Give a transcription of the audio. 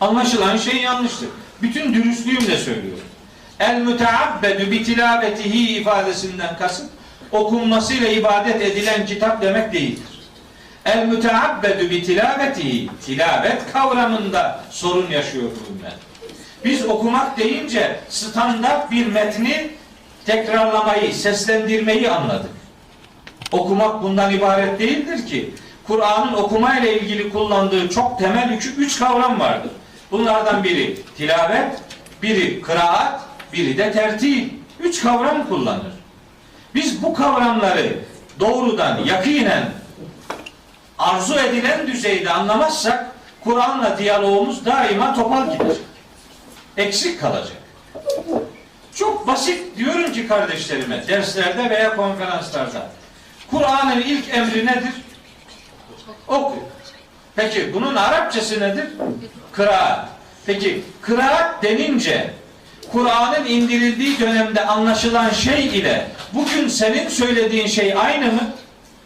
Anlaşılan şey yanlıştır. Bütün dürüstlüğümle söylüyorum. El müteabbedu bi tilavetihi ifadesinden kasıt okunmasıyla ibadet edilen kitap demek değildir. El müteabbedu bi tilavetihi tilavet kavramında sorun yaşıyor ümmet. Biz okumak deyince standart bir metni tekrarlamayı, seslendirmeyi anladık. Okumak bundan ibaret değildir ki. Kur'an'ın okumayla ilgili kullandığı çok temel üç, üç kavram vardır. Bunlardan biri tilavet, biri kıraat, biri de tertil. Üç kavram kullanır. Biz bu kavramları doğrudan, yakinen arzu edilen düzeyde anlamazsak Kur'an'la diyalogumuz daima topal gidecek. Eksik kalacak. Çok basit diyorum ki kardeşlerime derslerde veya konferanslarda. Kur'an'ın ilk emri nedir? Oku. Peki bunun Arapçası nedir? Kıraat. Peki kıraat denince Kur'an'ın indirildiği dönemde anlaşılan şey ile bugün senin söylediğin şey aynı mı?